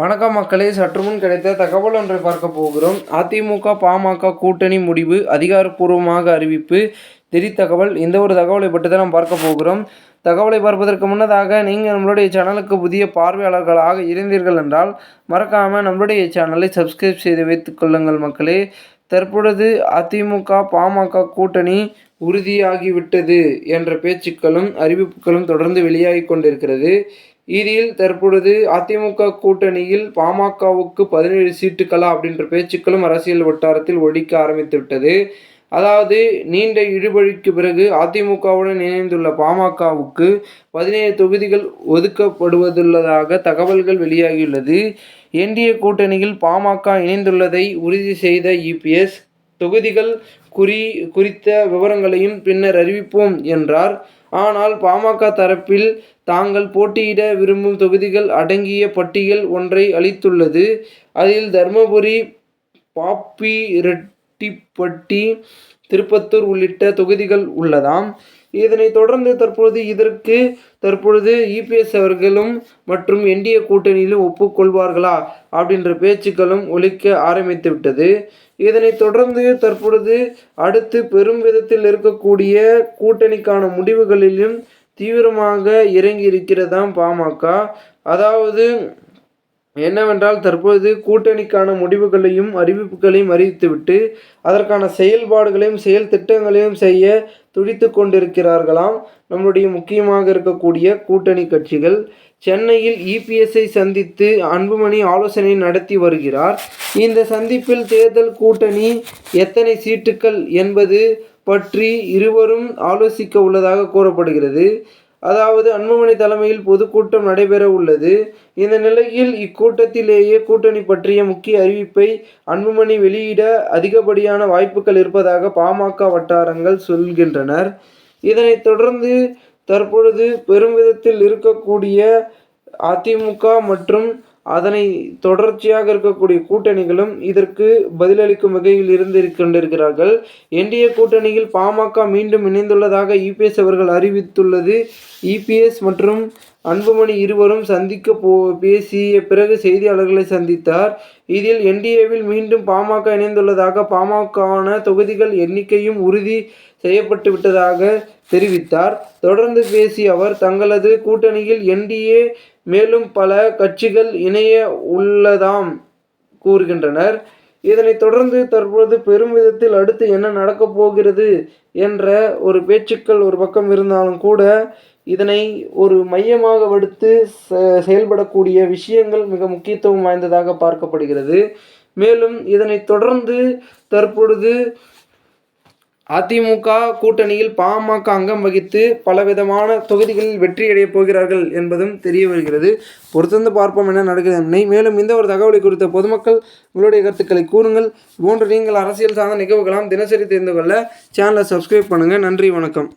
வணக்கம் மக்களே சற்று முன் கிடைத்த தகவல் ஒன்றை பார்க்க போகிறோம். அதிமுக பாமக கூட்டணி முடிவு அதிகாரப்பூர்வமாக அறிவிப்பு. திரி தகவல் இந்த ஒரு தகவலை பற்றி தான் நாம் பார்க்க போகிறோம். தகவலை பார்ப்பதற்கு முன்னதாக நீங்கள் நம்மளுடைய சேனலுக்கு புதிய பார்வையாளர்களாக இருந்தீர்கள் என்றால் மறக்காமல் நம்மளுடைய சேனலை சப்ஸ்கிரைப் செய்து வைத்துக் கொள்ளுங்கள் மக்களே. தற்பொழுது அதிமுக பாமக கூட்டணி உறுதியாகிவிட்டது என்ற பேச்சுக்களும் அறிவிப்புகளும் தொடர்ந்து வெளியாகி கொண்டிருக்கிறது. இதில் தற்பொழுது அதிமுக கூட்டணியில் பாமகவுக்கு பதினேழு சீட்டுகளா அப்படின்ற பேச்சுக்களும் அரசியல் வட்டாரத்தில் ஒழிக்க ஆரம்பித்து விட்டது அதாவது நீண்ட இழுபழிக்கு பிறகு அதிமுகவுடன் இணைந்துள்ள பாமகவுக்கு பதினேழு தொகுதிகள் ஒதுக்கப்படுவதுள்ளதாக தகவல்கள் வெளியாகியுள்ளது. என்டிஏ கூட்டணியில் பாமக இணைந்துள்ளதை உறுதி செய்த இபிஎஸ் தொகுதிகள் குறி குறித்த விவரங்களையும் பின்னர் அறிவிப்போம் என்றார். ஆனால் பாமக தரப்பில் தாங்கள் போட்டியிட விரும்பும் தொகுதிகள் அடங்கிய பட்டியல் ஒன்றை அளித்துள்ளது. அதில் தருமபுரி பாப்பிரெட்டிப்பட்டி திருப்பத்தூர் உள்ளிட்ட தொகுதிகள் உள்ளதாம். இதனைத் தொடர்ந்து தற்பொழுது இதற்கு தற்பொழுது இபிஎஸ் அவர்களும் மற்றும் என்டிஏ கூட்டணியிலும் ஒப்புக்கொள்வார்களா அப்படின்ற பேச்சுக்களும் ஒலிக்க ஆரம்பித்து விட்டது இதனைத் தொடர்ந்து தற்பொழுது அடுத்து பெரும் விதத்தில் இருக்கக்கூடிய கூட்டணிக்கான முடிவுகளிலும் தீவிரமாக இறங்கி இருக்கிறதாம் பாமக அதாவது என்னவென்றால் தற்பொழுது கூட்டணிக்கான முடிவுகளையும் அறிவிப்புகளையும் அறிவித்துவிட்டு அதற்கான செயல்பாடுகளையும் செயல் திட்டங்களையும் செய்ய துடித்து கொண்டிருக்கிறார்களாம். நம்முடைய முக்கியமாக இருக்கக்கூடிய கூட்டணி கட்சிகள் சென்னையில் இபிஎஸ்ஐ சந்தித்து அன்புமணி ஆலோசனை நடத்தி வருகிறார். இந்த சந்திப்பில் தேர்தல் கூட்டணி எத்தனை சீட்டுக்கள் என்பது பற்றி இருவரும் ஆலோசிக்க உள்ளதாக கூறப்படுகிறது. அதாவது அன்புமணி தலைமையில் பொதுக்கூட்டம் நடைபெற உள்ளது இந்த நிலையில் இக்கூட்டத்திலேயே கூட்டணி பற்றிய முக்கிய அறிவிப்பை அன்புமணி வெளியிட அதிகப்படியான வாய்ப்புகள் இருப்பதாக பாமக வட்டாரங்கள் சொல்கின்றனர். இதனைத் தொடர்ந்து தற்பொழுது பெரும் விதத்தில் இருக்கக்கூடிய அதிமுக மற்றும் அதனை தொடர்ச்சியாக இருக்கக்கூடிய கூட்டணிகளும் இதற்கு பதிலளிக்கும் வகையில் இருந்து கொண்டிருக்கிறார்கள் என்டிஏ கூட்டணியில் பாமக மீண்டும் இணைந்துள்ளதாக இபிஎஸ் அவர்கள் அறிவித்துள்ளது. இபிஎஸ் மற்றும் அன்புமணி இருவரும் சந்திக்க போ பேசிய பிறகு செய்தியாளர்களை சந்தித்தார். இதில் என்டிஏவில் மீண்டும் பாமக இணைந்துள்ளதாக பாமகவான தொகுதிகள் எண்ணிக்கையும் உறுதி செய்யப்பட்டு விட்டதாக தெரிவித்தார். தொடர்ந்து பேசிய அவர் தங்களது கூட்டணியில் என்டிஏ மேலும் பல கட்சிகள் இணைய உள்ளதாம் கூறுகின்றனர். இதனைத் தொடர்ந்து தற்பொழுது பெரும் விதத்தில் அடுத்து என்ன நடக்கப் போகிறது என்ற ஒரு பேச்சுக்கள் ஒரு பக்கம் இருந்தாலும் கூட இதனை ஒரு மையமாக விடுத்து செயல்படக்கூடிய விஷயங்கள் மிக முக்கியத்துவம் வாய்ந்ததாக பார்க்கப்படுகிறது. மேலும் இதனை தொடர்ந்து தற்பொழுது அதிமுக கூட்டணியில் பாமக அங்கம் வகித்து பலவிதமான தொகுதிகளில் வெற்றியடையப் போகிறார்கள் என்பதும் தெரிய வருகிறது. பொறுத்திருந்து பார்ப்போம் என நடக்கிறது மேலும் இந்த ஒரு தகவலை குறித்த பொதுமக்கள் உங்களுடைய கருத்துக்களை கூறுங்கள். போன்று நீங்கள் அரசியல் சார்ந்த நிகழ்வுகளாம் தினசரி தெரிந்து கொள்ள சேனலை சப்ஸ்கிரைப் பண்ணுங்கள் நன்றி வணக்கம்.